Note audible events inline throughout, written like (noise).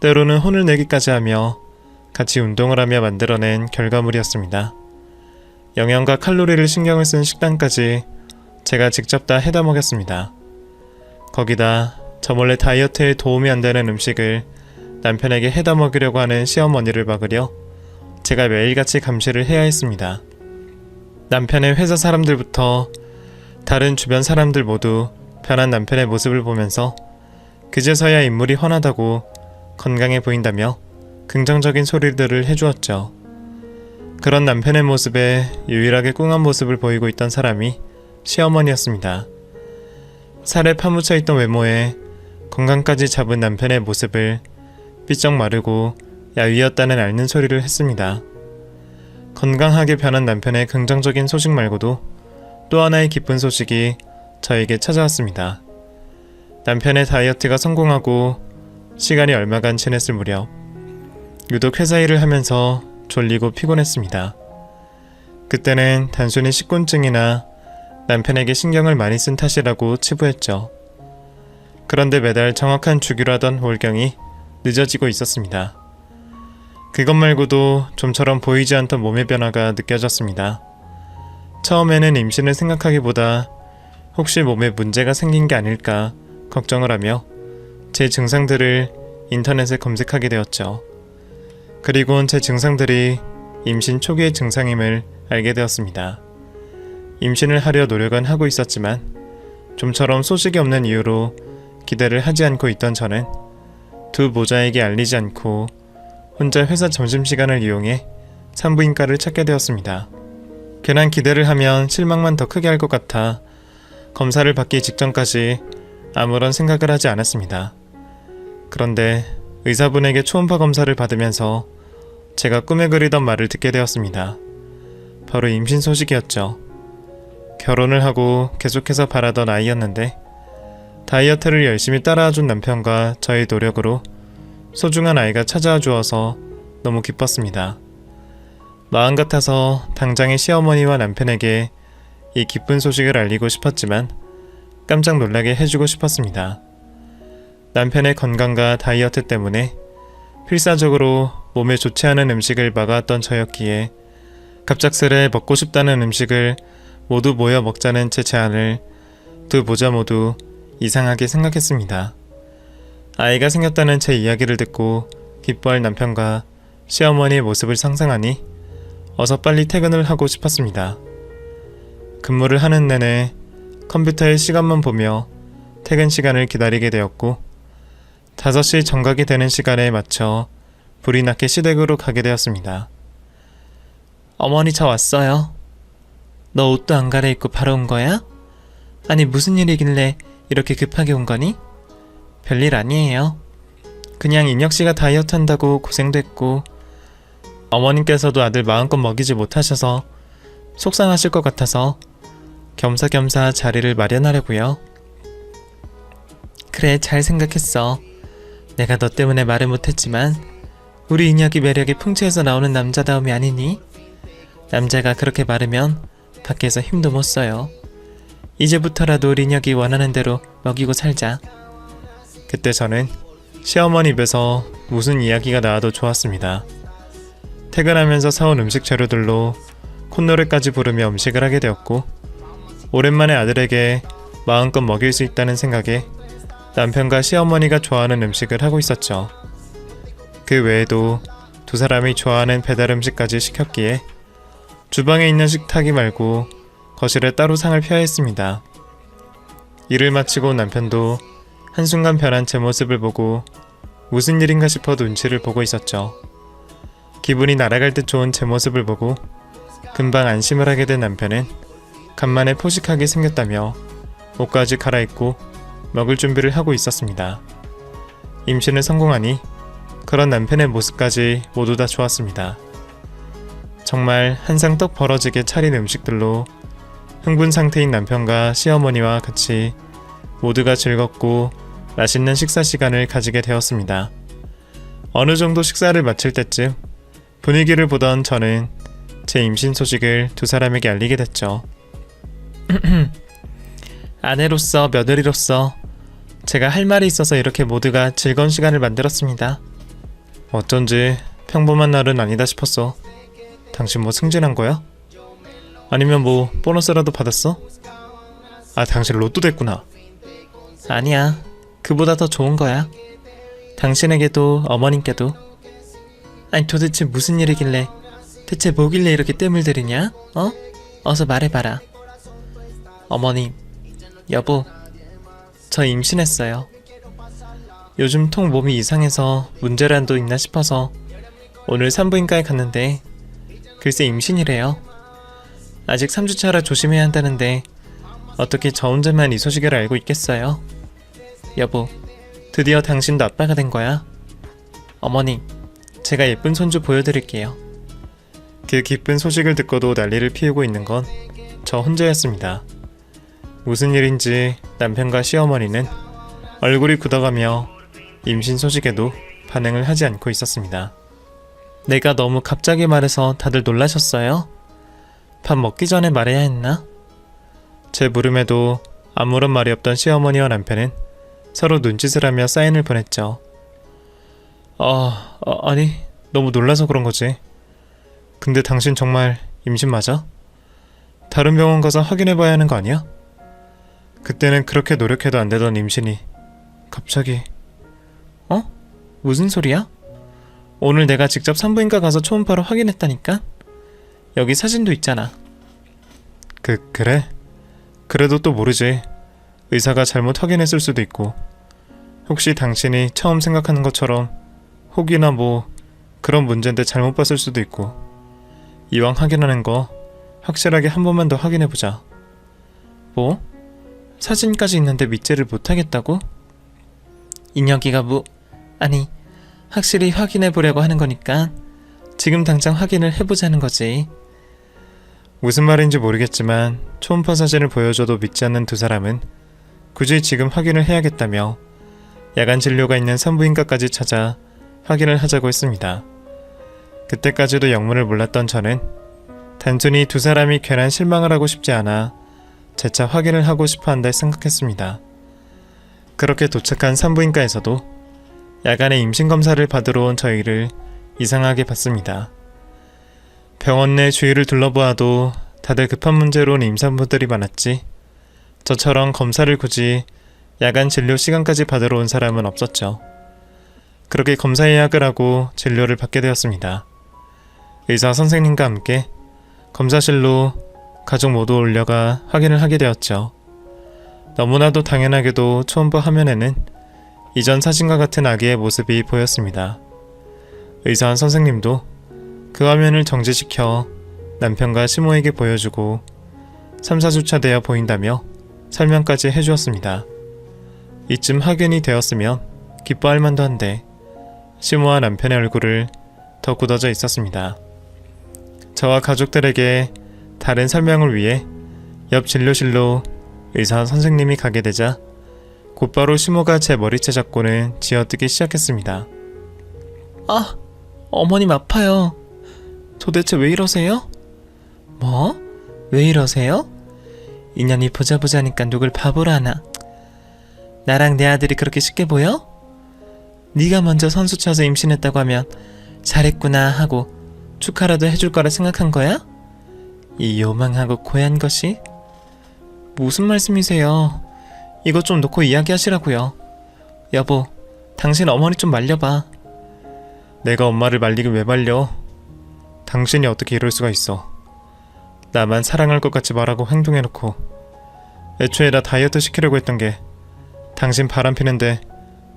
때로는 혼을 내기까지 하며 같이 운동을 하며 만들어낸 결과물이었습니다. 영양과 칼로리를 신경을 쓴 식단까지 제가 직접 다 해다 먹였습니다. 거기다 저 몰래 다이어트에 도움이 안 되는 음식을 남편에게 해다 먹으려고 하는 시어머니를 막으려 제가 매일같이 감시를 해야 했습니다. 남편의 회사 사람들부터 다른 주변 사람들 모두 변한 남편의 모습을 보면서 그제서야 인물이 훤하다고 건강해 보인다며 긍정적인 소리들을 해주었죠. 그런 남편의 모습에 유일하게 꿍한 모습을 보이고 있던 사람이 시어머니였습니다. 살에 파묻혀 있던 외모에 건강까지 잡은 남편의 모습을 삐쩍 마르고 야위었다는 앓는 소리를 했습니다. 건강하게 변한 남편의 긍정적인 소식 말고도 또 하나의 기쁜 소식이 저에게 찾아왔습니다. 남편의 다이어트가 성공하고 시간이 얼마간 지냈을 무렵 유독 회사 일을 하면서 졸리고 피곤했습니다. 그때는 단순히 식곤증이나 남편에게 신경을 많이 쓴 탓이라고 치부했죠. 그런데 매달 정확한 주기로 하던 월경이 늦어지고 있었습니다. 그것 말고도 좀처럼 보이지 않던 몸의 변화가 느껴졌습니다. 처음에는 임신을 생각하기보다 혹시 몸에 문제가 생긴 게 아닐까 걱정을 하며 제 증상들을 인터넷에 검색하게 되었죠. 그리곤 제 증상들이 임신 초기의 증상임을 알게 되었습니다. 임신을 하려 노력은 하고 있었지만 좀처럼 소식이 없는 이유로 기대를 하지 않고 있던 저는 두 모자에게 알리지 않고 혼자 회사 점심시간을 이용해 산부인과를 찾게 되었습니다. 괜한 기대를 하면 실망만 더 크게 할 것 같아 검사를 받기 직전까지 아무런 생각을 하지 않았습니다. 그런데 의사분에게 초음파 검사를 받으면서 제가 꿈에 그리던 말을 듣게 되었습니다. 바로 임신 소식이었죠. 결혼을 하고 계속해서 바라던 아이였는데 다이어트를 열심히 따라와준 남편과 저의 노력으로 소중한 아이가 찾아와 주어서 너무 기뻤습니다. 마음 같아서 당장의 시어머니와 남편에게 이 기쁜 소식을 알리고 싶었지만 깜짝 놀라게 해주고 싶었습니다. 남편의 건강과 다이어트 때문에 필사적으로 몸에 좋지 않은 음식을 막아왔던 저였기에 갑작스레 먹고 싶다는 음식을 모두 모여 먹자는 제 제안을 두 모자 모두 이상하게 생각했습니다. 아이가 생겼다는 제 이야기를 듣고 기뻐할 남편과 시어머니의 모습을 상상하니 어서 빨리 퇴근을 하고 싶었습니다. 근무를 하는 내내 컴퓨터의 시간만 보며 퇴근 시간을 기다리게 되었고 5시 정각이 되는 시간에 맞춰 불이 나게 시댁으로 가게 되었습니다. 어머니 저 왔어요. 너 옷도 안 갈아입고 바로 온 거야? 아니 무슨 일이길래 이렇게 급하게 온 거니? 별일 아니에요. 그냥 인혁 씨가 다이어트 한다고 고생도 했고 어머님께서도 아들 마음껏 먹이지 못하셔서 속상하실 것 같아서 겸사겸사 자리를 마련하려고요. 그래 잘 생각했어. 내가 너 때문에 말을 못했지만 우리 인혁이 매력이 풍채에서 나오는 남자다움이 아니니? 남자가 그렇게 마르면 밖에서 힘도 못 써요. 이제부터라도 인혁이 원하는 대로 먹이고 살자. 그때 저는 시어머니 입에서 무슨 이야기가 나와도 좋았습니다. 퇴근하면서 사온 음식 재료들로 콧노래까지 부르며 음식을 하게 되었고 오랜만에 아들에게 마음껏 먹일 수 있다는 생각에 남편과 시어머니가 좋아하는 음식을 하고 있었죠. 그 외에도 두 사람이 좋아하는 배달 음식까지 시켰기에 주방에 있는 식탁이 말고 거실에 따로 상을 펴야 했습니다. 일을 마치고 남편도 한순간 변한 제 모습을 보고 무슨 일인가 싶어 눈치를 보고 있었죠. 기분이 날아갈 듯 좋은 제 모습을 보고 금방 안심을 하게 된 남편은 간만에 포식하게 생겼다며 옷까지 갈아입고 먹을 준비를 하고 있었습니다. 임신을 성공하니 그런 남편의 모습까지 모두 다 좋았습니다. 정말 한상 떡 벌어지게 차린 음식들로 흥분 상태인 남편과 시어머니와 같이 모두가 즐겁고 맛있는 식사 시간을 가지게 되었습니다. 어느 정도 식사를 마칠 때쯤 분위기를 보던 저는 제 임신 소식을 두 사람에게 알리게 됐죠. (clears throat) 아내로서 며느리로서 제가 할 말이 있어서 이렇게 모두가 즐거운 시간을 만들었습니다. 어쩐지 평범한 날은 아니다 싶었어. 당신 뭐 승진한 거야? 아니면 뭐 보너스라도 받았어? 아, 당신 로또 됐구나. 아니야. 그보다 더 좋은 거야. 당신에게도 어머님께도. 아니 도대체 무슨 일이길래 대체 뭐길래 이렇게 뜸을 들이냐? 어? 어서 말해봐라. 어머님, 여보, 저 임신했어요. 요즘 통 몸이 이상해서 문제라도 있나 싶어서 오늘 산부인과에 갔는데 글쎄 임신이래요. 아직 3주차라 조심해야 한다는데 어떻게 저 혼자만 이 소식을 알고 있겠어요? 여보, 드디어 당신도 아빠가 된 거야. 어머님, 제가 예쁜 손주 보여드릴게요. 그 기쁜 소식을 듣고도 난리를 피우고 있는 건 저 혼자였습니다. 무슨 일인지 남편과 시어머니는 얼굴이 굳어가며 임신 소식에도 반응을 하지 않고 있었습니다. 내가 너무 갑자기 말해서 다들 놀라셨어요? 밥 먹기 전에 말해야 했나? 제 물음에도 아무런 말이 없던 시어머니와 남편은 서로 눈짓을 하며 사인을 보냈죠. 아, 아, 아니, 너무 놀라서 그런 거지. 근데 당신 정말 임신 맞아? 다른 병원 가서 확인해 봐야 하는 거 아니야? 그때는 그렇게 노력해도 안 되던 임신이 갑자기 어? 무슨 소리야? 오늘 내가 직접 산부인과 가서 초음파로 확인했다니까? 여기 사진도 있잖아. 그, 그래? 그래도 또 모르지. 의사가 잘못 확인했을 수도 있고. 혹시 당신이 처음 생각하는 것처럼 혹이나 뭐 그런 문제인데 잘못 봤을 수도 있고. 이왕 확인하는 거 확실하게 한 번만 더 확인해보자. 뭐? 사진까지 있는데 믿지를 못하겠다고? 인혁이가 뭐 아니 확실히 확인해 보려고 하는 거니까 지금 당장 확인을 해보자는 거지. 무슨 말인지 모르겠지만 초음파 사진을 보여줘도 믿지 않는 두 사람은 굳이 지금 확인을 해야겠다며 야간 진료가 있는 산부인과까지 찾아 확인을 하자고 했습니다. 그때까지도 영문을 몰랐던 저는 단순히 두 사람이 괜한 실망을 하고 싶지 않아 재차 확인을 하고 싶어 한다 생각했습니다. 그렇게 도착한 산부인과에서도 야간에 임신 검사를 받으러 온 저희를 이상하게 봤습니다. 병원 내 주위를 둘러보아도 다들 급한 문제로 온 임산부들이 많았지. 저처럼 검사를 굳이 야간 진료 시간까지 받으러 온 사람은 없었죠. 그렇게 검사 예약을 하고 진료를 받게 되었습니다. 의사 선생님과 함께 검사실로 가족 모두 올려가 확인을 하게 되었죠. 너무나도 당연하게도 초음파 화면에는 이전 사진과 같은 아기의 모습이 보였습니다. 의사 선생님도 그 화면을 정지시켜 남편과 시모에게 보여주고 3, 4주차 되어 보인다며 설명까지 해주었습니다. 이쯤 확인이 되었으면 기뻐할 만도 한데 시모와 남편의 얼굴을 더 굳어져 있었습니다. 저와 가족들에게 다른 설명을 위해 옆 진료실로 의사 선생님이 가게 되자 곧바로 시모가 제 머리채 잡고는 쥐어뜯기 시작했습니다. 아, 어머님 아파요. 도대체 왜 이러세요? 뭐? 왜 이러세요? 인연이 보자 보자니까 누굴 바보로 하나. 나랑 내 아들이 그렇게 쉽게 보여? 네가 먼저 선수 쳐서 임신했다고 하면 잘했구나 하고 축하라도 해줄 거라 생각한 거야? 이 요망하고 고얀 것이? 무슨 말씀이세요? 이것 좀 놓고 이야기하시라고요. 여보, 당신 어머니 좀 말려봐. 내가 엄마를 말리긴 왜 말려? 당신이 어떻게 이럴 수가 있어? 나만 사랑할 것 같이 말하고 행동해놓고 애초에 나 다이어트 시키려고 했던 게 당신 바람 피는데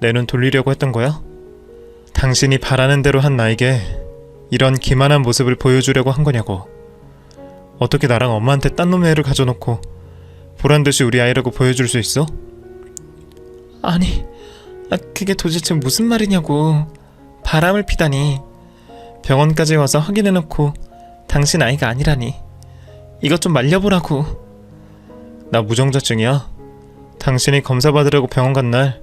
내 눈 돌리려고 했던 거야? 당신이 바라는 대로 한 나에게 이런 기만한 모습을 보여주려고 한 거냐고. 어떻게 나랑 엄마한테 딴 놈의 애를 가져놓고 보란 듯이 우리 아이라고 보여줄 수 있어? 아니, 아, 그게 도대체 무슨 말이냐고. 바람을 피다니. 병원까지 와서 확인해놓고 당신 아이가 아니라니. 이것 좀 말려보라고. 나 무정자증이야. 당신이 검사 받으려고 병원 간 날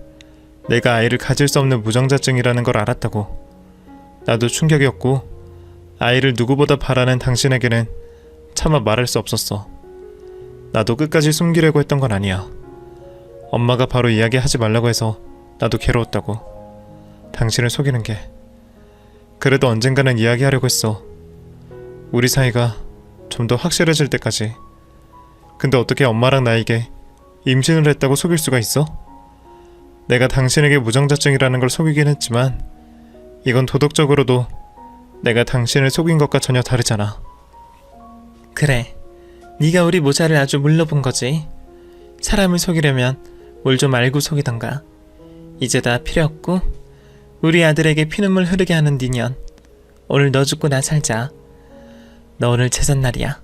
내가 아이를 가질 수 없는 무정자증이라는 걸 알았다고. 나도 충격이었고 아이를 누구보다 바라는 당신에게는 차마 말할 수 없었어. 나도 끝까지 숨기려고 했던 건 아니야. 엄마가 바로 이야기하지 말라고 해서 나도 괴로웠다고. 당신을 속이는 게 그래도 언젠가는 이야기하려고 했어. 우리 사이가 좀 더 확실해질 때까지. 근데 어떻게 엄마랑 나에게 임신을 했다고 속일 수가 있어? 내가 당신에게 무정자증이라는 걸 속이긴 했지만 이건 도덕적으로도 내가 당신을 속인 것과 전혀 다르잖아. 그래. 네가 우리 모자를 아주 물러본 거지. 사람을 속이려면 뭘 좀 알고 속이던가. 이제 다 필요 없고 우리 아들에게 피눈물 흐르게 하는 니 년. 오늘 너 죽고 나 살자. 너 오늘 제삿날이야.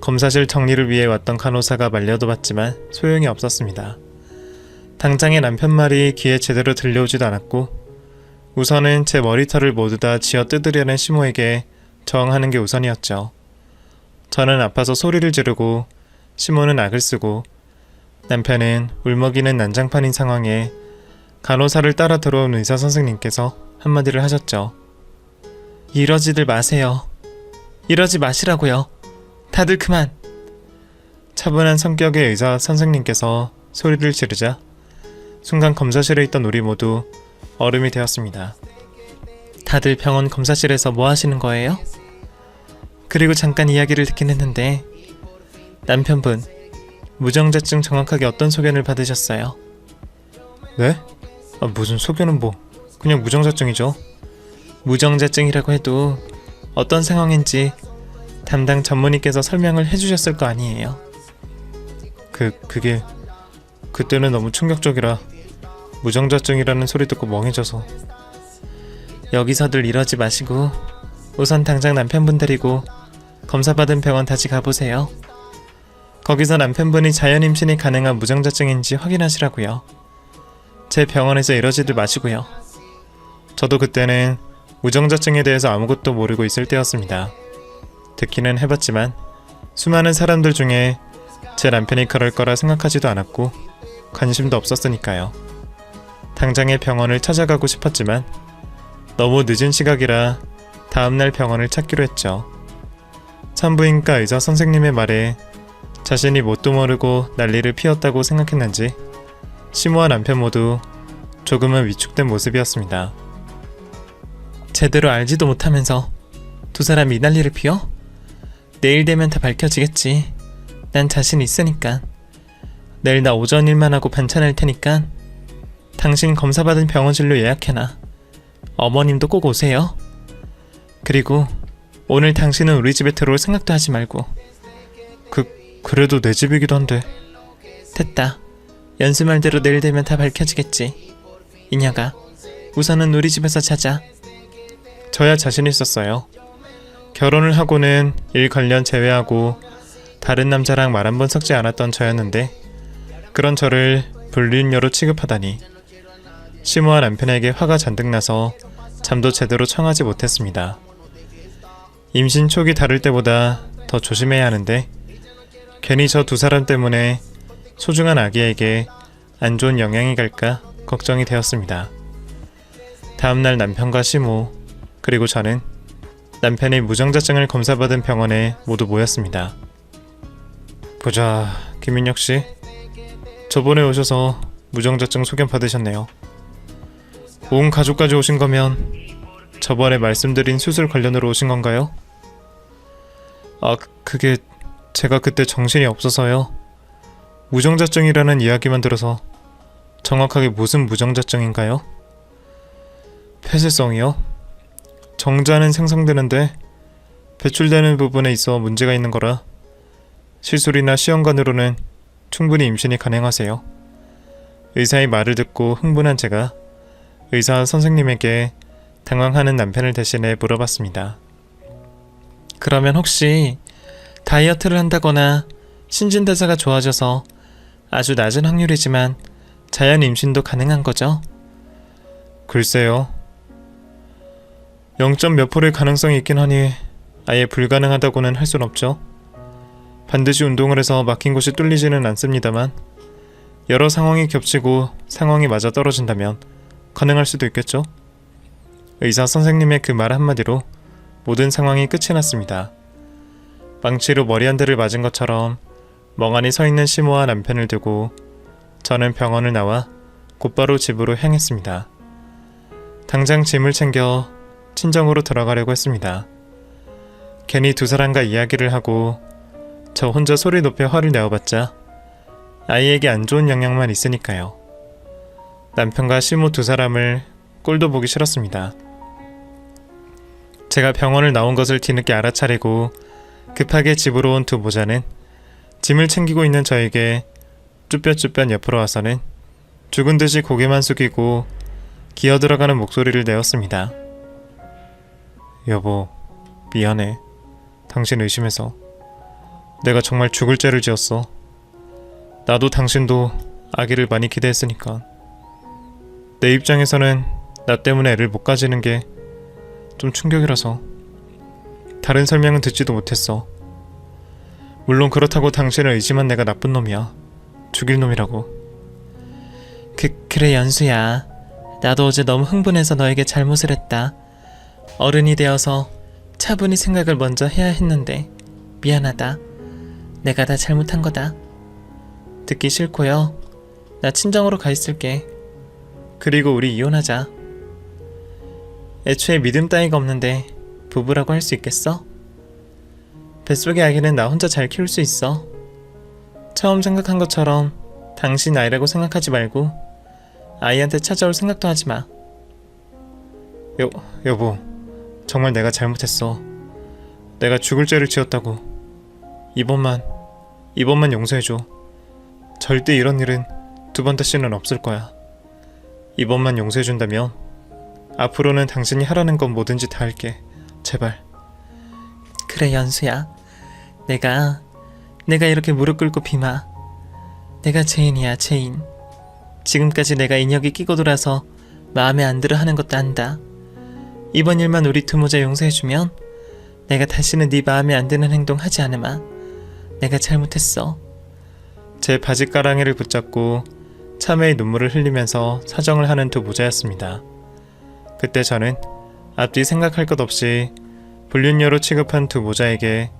검사실 정리를 위해 왔던 간호사가 말려도 봤지만 소용이 없었습니다. 당장의 남편 말이 귀에 제대로 들려오지도 않았고 우선은 제 머리털을 모두 다 쥐어 뜯으려는 시모에게 저항하는 게 우선이었죠. 저는 아파서 소리를 지르고 시모는 악을 쓰고 남편은 울먹이는 난장판인 상황에 간호사를 따라 들어온 의사 선생님께서 한마디를 하셨죠. 이러지들 마세요. 이러지 마시라고요. 다들 그만. 차분한 성격의 의사 선생님께서 소리를 지르자 순간 검사실에 있던 우리 모두 얼음이 되었습니다. 다들 병원 검사실에서 뭐 하시는 거예요? 그리고 잠깐 이야기를 듣긴 했는데 남편분 무정자증 정확하게 어떤 소견을 받으셨어요? 네? 아, 무슨 소견은 뭐 그냥 무정자증이죠. 무정자증이라고 해도 어떤 상황인지 담당 전문의께서 설명을 해주셨을 거 아니에요. 그 그게 그때는 너무 충격적이라 무정자증이라는 소리 듣고 멍해져서 여기서들 이러지 마시고 우선 당장 남편분 데리고 검사받은 병원 다시 가보세요. 거기서 남편분이 자연 임신이 가능한 무정자증인지 확인하시라고요. 제 병원에서 이러지들 마시고요. 저도 그때는 무정자증에 대해서 아무것도 모르고 있을 때였습니다. 듣기는 해봤지만 수많은 사람들 중에 제 남편이 그럴 거라 생각하지도 않았고 관심도 없었으니까요. 당장의 병원을 찾아가고 싶었지만 너무 늦은 시각이라 다음날 병원을 찾기로 했죠. 산부인과 의사 선생님의 말에 자신이 뭣도 모르고 난리를 피웠다고 생각했는지 시모와 남편 모두 조금은 위축된 모습이었습니다. 제대로 알지도 못하면서 두 사람이 이 난리를 피워? 내일 되면 다 밝혀지겠지. 난 자신 있으니까. 내일 나 오전 일만 하고 반찬할 테니까 당신 검사받은 병원실로 예약해놔. 어머님도 꼭 오세요. 그리고 오늘 당신은 우리 집에 들어올 생각도 하지 말고 그 그래도 내 집이기도 한데 됐다. 연수 말대로 내일 되면 다 밝혀지겠지. 이녀가 우선은 우리 집에서 자자. 저야 자신 있었어요. 결혼을 하고는 일 관련 제외하고 다른 남자랑 말 한 번 섞지 않았던 저였는데 그런 저를 불륜녀로 취급하다니 시모와 남편에게 화가 잔뜩 나서 잠도 제대로 청하지 못했습니다. 임신 초기 다룰 때보다 더 조심해야 하는데 괜히 저 두 사람 때문에 소중한 아기에게 안 좋은 영향이 갈까 걱정이 되었습니다. 다음날 남편과 시모 그리고 저는 남편이 무정자증을 검사받은 병원에 모두 모였습니다. 보자, 김민혁 씨. 저번에 오셔서 무정자증 소견 받으셨네요. 온 가족까지 오신 거면 저번에 말씀드린 수술 관련으로 오신 건가요? 아, 그- 그게 제가 그때 정신이 없어서요. 무정자증이라는 이야기만 들어서 정확하게 무슨 무정자증인가요? 폐쇄성이요? 정자는 생성되는데 배출되는 부분에 있어 문제가 있는 거라 시술이나 시험관으로는 충분히 임신이 가능하세요. 의사의 말을 듣고 흥분한 제가 의사 선생님에게 당황하는 남편을 대신해 물어봤습니다. 그러면 혹시 다이어트를 한다거나 신진대사가 좋아져서 아주 낮은 확률이지만 자연 임신도 가능한 거죠? 글쎄요. 0. 몇 프로의 가능성이 있긴 하니 아예 불가능하다고는 할 순 없죠. 반드시 운동을 해서 막힌 곳이 뚫리지는 않습니다만 여러 상황이 겹치고 상황이 맞아 떨어진다면 가능할 수도 있겠죠. 의사 선생님의 그 말 한마디로 모든 상황이 끝이 났습니다. 망치로 머리 한 대를 맞은 것처럼 멍하니 서 있는 시모와 남편을 두고 저는 병원을 나와 곧바로 집으로 향했습니다. 당장 짐을 챙겨 친정으로 들어가려고 했습니다. 괜히 두 사람과 이야기를 하고 저 혼자 소리 높여 화를 내어봤자 아이에게 안 좋은 영향만 있으니까요. 남편과 시모 두 사람을 꼴도 보기 싫었습니다. 제가 병원을 나온 것을 뒤늦게 알아차리고 급하게 집으로 온 두 모자는 짐을 챙기고 있는 저에게 쭈뼛쭈뼛 옆으로 와서는 죽은 듯이 고개만 숙이고 기어 들어가는 목소리를 내었습니다. 여보, 미안해. 당신 의심해서. 내가 정말 죽을 죄를 지었어. 나도 당신도 아기를 많이 기대했으니까. 내 입장에서는 나 때문에 애를 못 가지는 게 좀 충격이라서. 다른 설명은 듣지도 못했어. 물론 그렇다고 당신을 의심한 내가 나쁜 놈이야. 죽일 놈이라고. 그 그래 연수야. 나도 어제 너무 흥분해서 너에게 잘못을 했다. 어른이 되어서 차분히 생각을 먼저 해야 했는데 미안하다. 내가 다 잘못한 거다. 듣기 싫고요. 나 친정으로 가 있을게. 그리고 우리 이혼하자. 애초에 믿음 따위가 없는데 부부라고 할 수 있겠어? 뱃속의 아기는 나 혼자 잘 키울 수 있어. 처음 생각한 것처럼 당신 아이라고 생각하지 말고 아이한테 찾아올 생각도 하지 마. 여, 여보, 정말 내가 잘못했어. 내가 죽을 죄를 지었다고. 이번만, 이번만 용서해줘. 절대 이런 일은 두 번 다시는 없을 거야. 이번만 용서해준다면 앞으로는 당신이 하라는 건 뭐든지 다 할게. 제발. 그래 연수야. 내가 내가 이렇게 무릎 꿇고 비마. 내가 죄인이야 죄인. 지금까지 내가 인혁이 끼고 돌아서 마음에 안 들어 하는 것도 안다. 이번 일만 우리 두 모자 용서해주면 내가 다시는 네 마음에 안 드는 행동 하지 않으마. 내가 잘못했어. 제 바지가랑이를 붙잡고 참회의 눈물을 흘리면서 사정을 하는 두 모자였습니다. 그때 저는 앞뒤 생각할 것 없이 불륜녀로 취급한 두 모자에게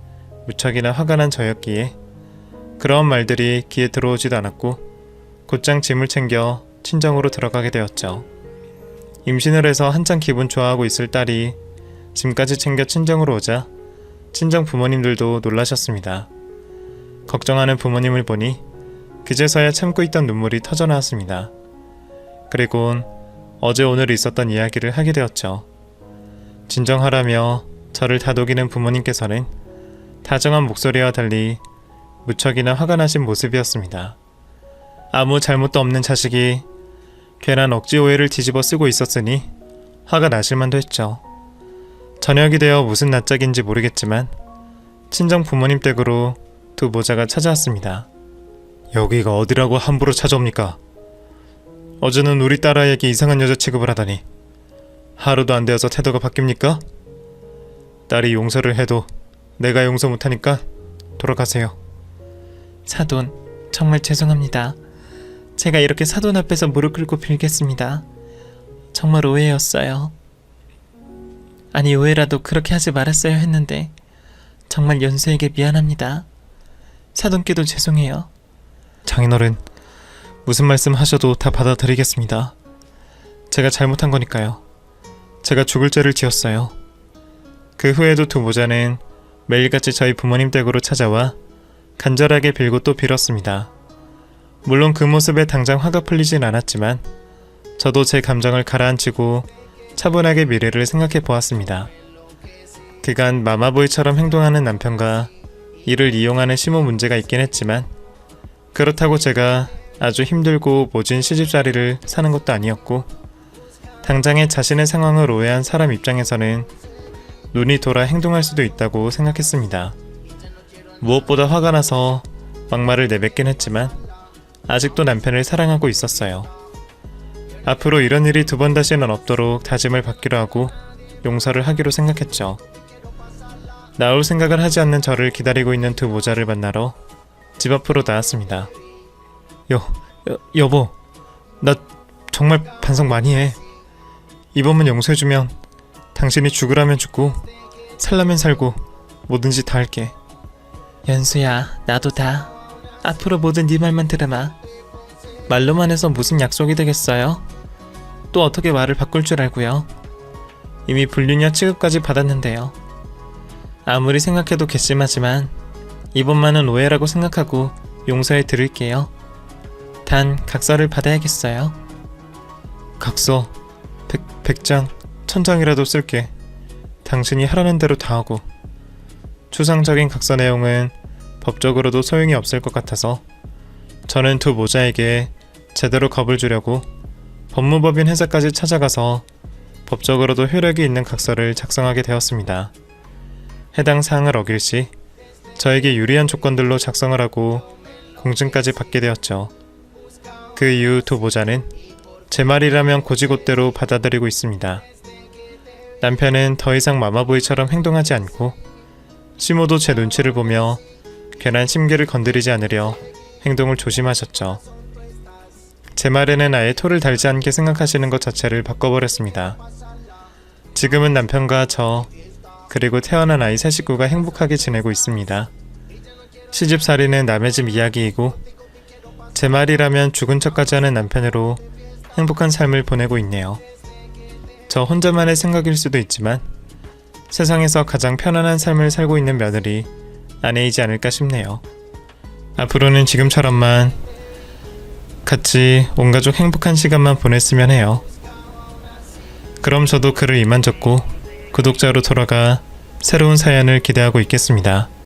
무척이나 화가 난 저였기에 그런 말들이 귀에 들어오지도 않았고 곧장 짐을 챙겨 친정으로 들어가게 되었죠. 임신을 해서 한창 기분 좋아하고 있을 딸이 짐까지 챙겨 친정으로 오자 친정 부모님들도 놀라셨습니다. 걱정하는 부모님을 보니 그제서야 참고 있던 눈물이 터져 나왔습니다. 그리곤 어제 오늘 있었던 이야기를 하게 되었죠. 진정하라며 저를 다독이는 부모님께서는 다정한 목소리와 달리 무척이나 화가 나신 모습이었습니다. 아무 잘못도 없는 자식이 괜한 억지 오해를 뒤집어 쓰고 있었으니 화가 나실 만도 했죠. 저녁이 되어 무슨 낯짝인지 모르겠지만 친정 부모님 댁으로 두 모자가 찾아왔습니다. 여기가 어디라고 함부로 찾아옵니까? 어제는 우리 딸아이에게 이상한 여자 취급을 하다니 하루도 안 되어서 태도가 바뀝니까? 딸이 용서를 해도 내가 용서 못하니까 돌아가세요. 사돈 정말 죄송합니다. 제가 이렇게 사돈 앞에서 무릎 꿇고 빌겠습니다. 정말 오해였어요. 아니 오해라도 그렇게 하지 말았어야 했는데 정말 연수에게 미안합니다. 사돈께도 죄송해요. 장인어른 무슨 말씀 하셔도 다 받아들이겠습니다. 제가 잘못한 거니까요. 제가 죽을 죄를 지었어요. 그 후에도 두 모자는 매일같이 저희 부모님 댁으로 찾아와 간절하게 빌고 또 빌었습니다. 물론 그 모습에 당장 화가 풀리진 않았지만 저도 제 감정을 가라앉히고 차분하게 미래를 생각해 보았습니다. 그간 마마보이처럼 행동하는 남편과 이를 이용하는 심호 문제가 있긴 했지만 그렇다고 제가 아주 힘들고 모진 시집살이를 사는 것도 아니었고 당장의 자신의 상황을 오해한 사람 입장에서는 눈이 돌아 행동할 수도 있다고 생각했습니다. 무엇보다 화가 나서 막말을 내뱉긴 했지만 아직도 남편을 사랑하고 있었어요. 앞으로 이런 일이 두 번 다시는 없도록 다짐을 받기로 하고 용서를 하기로 생각했죠. 나올 생각을 하지 않는 저를 기다리고 있는 두 모자를 만나러 집 앞으로 나왔습니다. 여, 여 여보, 나 정말 반성 많이 해. 이번만 용서해주면 당신이 죽으라면 죽고 살라면 살고 뭐든지 다 할게. 연수야 나도 다 앞으로 모든 네 말만 들으마. 말로만 해서 무슨 약속이 되겠어요? 또 어떻게 말을 바꿀 줄 알고요? 이미 불륜녀 취급까지 받았는데요. 아무리 생각해도 괘씸하지만 이번만은 오해라고 생각하고 용서해 드릴게요. 단 각서를 받아야겠어요. 각서 백, 백장 천장이라도 쓸게 당신이 하라는 대로 다 하고 추상적인 각서 내용은 법적으로도 소용이 없을 것 같아서 저는 두 모자에게 제대로 겁을 주려고 법무법인 회사까지 찾아가서 법적으로도 효력이 있는 각서를 작성하게 되었습니다. 해당 사항을 어길 시 저에게 유리한 조건들로 작성을 하고 공증까지 받게 되었죠. 그 이후 두 모자는 제 말이라면 고지곳대로 받아들이고 있습니다. 남편은 더 이상 마마보이처럼 행동하지 않고 시모도 제 눈치를 보며 괜한 심기를 건드리지 않으려 행동을 조심하셨죠. 제 말에는 아예 토를 달지 않게 생각하시는 것 자체를 바꿔버렸습니다. 지금은 남편과 저 그리고 태어난 아이 세 식구가 행복하게 지내고 있습니다. 시집살이는 남의 집 이야기이고 제 말이라면 죽은 척까지 하는 남편으로 행복한 삶을 보내고 있네요. 저 혼자만의 생각일 수도 있지만 세상에서 가장 편안한 삶을 살고 있는 며느리 아내이지 않을까 싶네요. 앞으로는 지금처럼만 같이 온 가족 행복한 시간만 보냈으면 해요. 그럼 저도 글을 이만 적고 구독자로 돌아가 새로운 사연을 기대하고 있겠습니다.